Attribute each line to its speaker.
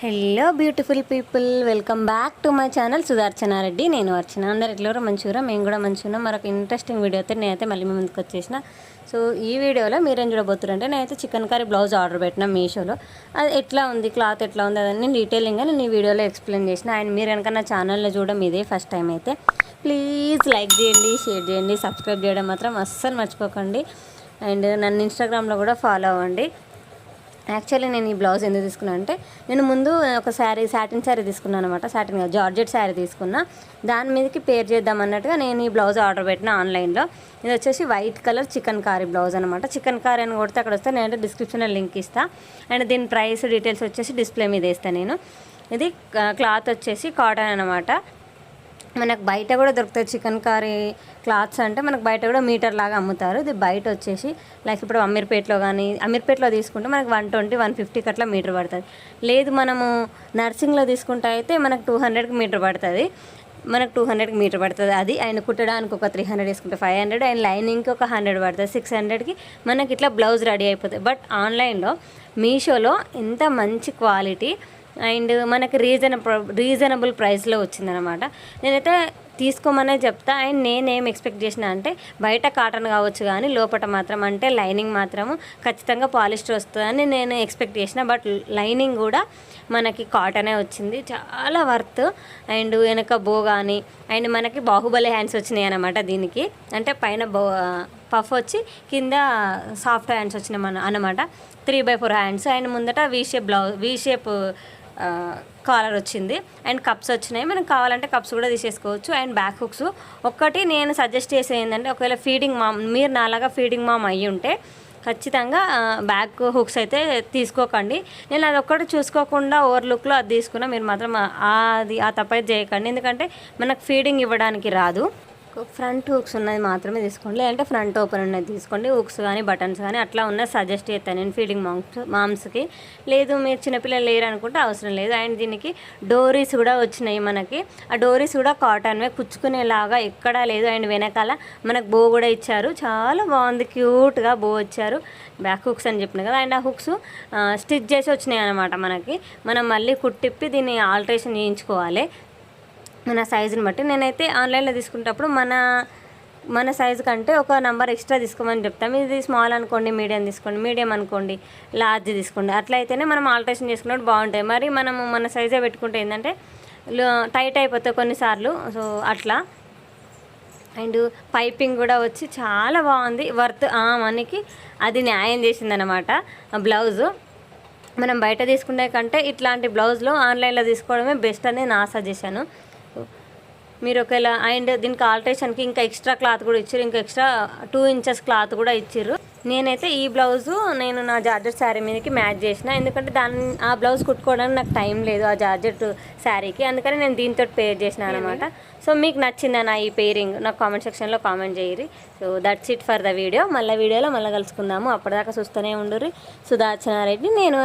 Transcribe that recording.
Speaker 1: Hello beautiful people welcome back to my channel Sudarshana Reddy నేను అర్చన. అందరు ఎట్లవరో మంచిగా మేము కూడా మంచిగా మరొక ఇంట్రెస్టింగ్ వీడియో అయితే నేనైతే మళ్ళీ మీ ముందుకు వచ్చేసిన. సో ఈ వీడియోలో మీరేం చూడబోతున్నారంటే నేనైతే చికెన్ కర్రీ బ్లౌజ్ ఆర్డర్ పెట్టిన మీషోలో. అది ఎట్లా ఉంది? క్లాత్ ఎట్లా ఉంది? అదని డీటెయిలింగ్గా నేను ఈ వీడియోలో ఎక్స్ప్లెయిన్ చేసిన. అండ్ మీరు కనుక నా ఛానల్లో చూడడం ఇదే ఫస్ట్ టైం అయితే ప్లీజ్ లైక్ చేయండి షేర్ చేయండి సబ్స్క్రైబ్ చేయడం మాత్రం అస్సలు మర్చిపోకండి. అండ్ నన్ను ఇన్స్టాగ్రామ్లో కూడా ఫాలో అవ్వండి. యాక్చువల్లీ నేను ఈ బ్లౌజ్ ఎందుకు తీసుకున్నాను అంటే నేను ముందు ఒక శారీ సాటిన్ శారీ తీసుకున్నాను అనమాట. సాటిన్ జార్జెట్ శారీ తీసుకున్నా. దాని మీదకి పేర్ చేద్దాం అన్నట్టుగా నేను ఈ బ్లౌజ్ ఆర్డర్ పెట్టిన ఆన్లైన్లో ఇది వచ్చేసి white colour chikankari blouse అనమాట. చికెన్ కారీ అని కొడితే అక్కడ వస్తే నేను డిస్క్రిప్షన్లో లింక్ ఇస్తాను అండ్ దీని ప్రైస్ డీటెయిల్స్ వచ్చేసి డిస్ప్లే మీద వేస్తాను నేను. ఇది క్లాత్ వచ్చేసి కాటన్ అనమాట. మనకు బయట కూడా దొరుకుతాయి చికెన్ కర్రీ క్లాత్స్ అంటే మనకు బయట కూడా మీటర్ లాగా అమ్ముతారు. ఇది బయట వచ్చేసి లైక్ ఇప్పుడు అమీర్పేటలో కానీ అమీర్పేటలో తీసుకుంటే మనకు వన్ ట్వంటీ వన్ ఫిఫ్టీకి అట్లా మీటర్ పడుతుంది. లేదు మనము నర్సింగ్లో తీసుకుంటే అయితే మనకు టూ హండ్రెడ్కి మీటర్ పడుతుంది. మనకు టూ హండ్రెడ్కి మీటర్ పడుతుంది. అది ఆయన కుట్టడానికి ఒక త్రీ హండ్రెడ్ వేసుకుంటే ఫైవ్ హండ్రెడ్ అండ్ లైనింగ్కి ఒక హండ్రెడ్ పడుతుంది. సిక్స్ హండ్రెడ్కి మనకి ఇట్లా బ్లౌజ్ రెడీ అయిపోతుంది. బట్ ఆన్లైన్లో మీషోలో ఎంత మంచి క్వాలిటీ అండ్ మనకి రీజనబుల్ రీజనబుల్ ప్రైస్లో వచ్చిందనమాట నేనైతే తీసుకోమనే చెప్తా. అండ్ నేనేం ఎక్స్పెక్ట్ చేసిన అంటే బయట కాటన్ కావచ్చు కానీ లోపల మాత్రం అంటే లైనింగ్ మాత్రము ఖచ్చితంగా పాలిస్టర్ వస్తుందని నేను ఎక్స్పెక్ట్ చేసిన. బట్ లైనింగ్ కూడా మనకి కాటనే వచ్చింది. చాలా వర్త్. అండ్ వెనక బో కానీ అండ్ మనకి బాహుబలి హ్యాండ్స్ వచ్చినాయి అనమాట దీనికి. అంటే పైన బో పఫ్ వచ్చి కింద సాఫ్ట్ హ్యాండ్స్ వచ్చినాయి మన అనమాట three by four hands. And ముందట V shape blouse V shape collar వచ్చింది. అండ్ కప్స్ వచ్చినాయి. మనం కావాలంటే కప్స్ కూడా తీసేసుకోవచ్చు. అండ్ బ్యాక్ హుక్స్ ఒక్కటి నేను సజెస్ట్ చేసే ఏంటంటే ఒకవేళ ఫీడింగ్ మామ్ మీరు నాలాగా ఫీడింగ్ మామ్ అయ్యి ఉంటే ఖచ్చితంగా బ్యాక్ హుక్స్ అయితే తీసుకోకండి. నేను అది ఒక్కటి చూసుకోకుండా ఓవర్ లుక్లో అది తీసుకున్నా మీరు మాత్రం అది ఆ తప్పైతే చేయకండి. ఎందుకంటే మనకు ఫీడింగ్ ఇవ్వడానికి రాదు. ఫ్రంట్ హుక్స్ ఉన్నది మాత్రమే తీసుకోండి. లేదంటే ఫ్రంట్ ఓపెన్ ఉన్నది తీసుకోండి. హుక్స్ కానీ బటన్స్ కానీ అట్లా ఉన్నది సజెస్ట్ చేస్తాను నేను ఫీడింగ్ మామ్స్ మామ్స్కి. లేదు మీరు చిన్నపిల్లలు లేరు అనుకుంటే అవసరం లేదు. అండ్ దీనికి డోరీస్ కూడా వచ్చినాయి మనకి. ఆ డోరీస్ కూడా కాటన్వే కుచ్చుకునేలాగా ఎక్కడా లేదు. అండ్ వెనకాల మనకు బో కూడా ఇచ్చారు. చాలా బాగుంది. క్యూట్గా బో వచ్చారు బ్యాక్ హుక్స్ అని చెప్పిన కదా. అండ్ ఆ హుక్స్ స్టిచ్ చేసి వచ్చినాయి అనమాట మనకి. మనం మళ్ళీ కుట్టిప్పి దీన్ని ఆల్ట్రేషన్ చేయించుకోవాలి. మన సైజుని బట్టి. నేనైతే ఆన్లైన్లో తీసుకునేటప్పుడు మన మన సైజు కంటే ఒక నెంబర్ ఎక్స్ట్రా తీసుకోమని చెప్తాం. ఇది స్మాల్ అనుకోండి మీడియం తీసుకోండి మీడియం అనుకోండి లార్జ్ తీసుకోండి. అట్లా అయితేనే మనం ఆల్ట్రేషన్ చేసుకున్నప్పుడు బాగుంటాయి. మరి మనము మన సైజే పెట్టుకుంటే ఏంటంటే టైట్ అయిపోతాయి కొన్నిసార్లు. సో అట్లా. అండ్ పైపింగ్ కూడా వచ్చి చాలా బాగుంది. వర్త్ మనకి అది న్యాయం చేసిందనమాట బ్లౌజు మనం బయట తీసుకునే కంటే ఇట్లాంటి బ్లౌజ్లో ఆన్లైన్లో తీసుకోవడమే బెస్ట్ అని నా సజెషను మీరు ఒకవేళ అండ్ దీనికి ఆల్ట్రేషన్కి ఇంకా ఎక్స్ట్రా క్లాత్ కూడా ఇచ్చారు. ఇంకా ఎక్స్ట్రా టూ ఇంచెస్ క్లాత్ కూడా ఇచ్చారు. నేనైతే ఈ బ్లౌజు నేను నా జార్జెట్ శారీ మీదకి మ్యాచ్ చేసిన. ఎందుకంటే దాన్ని ఆ బ్లౌజ్ కుట్టుకోవడానికి నాకు టైం లేదు ఆ జార్జెట్ శారీకి. అందుకని నేను దీంతో పేర్ చేసిన అనమాట. సో మీకు నచ్చిందా నా ఈ పేరింగ్? నాకు కామెంట్ సెక్షన్లో కామెంట్ చేయరు so that's it for the video. మళ్ళీ వీడియోలో మళ్ళీ కలుసుకుందాము. అప్పటిదాకా చూస్తూనే ఉండరు సుధాచనారెడ్డి నేను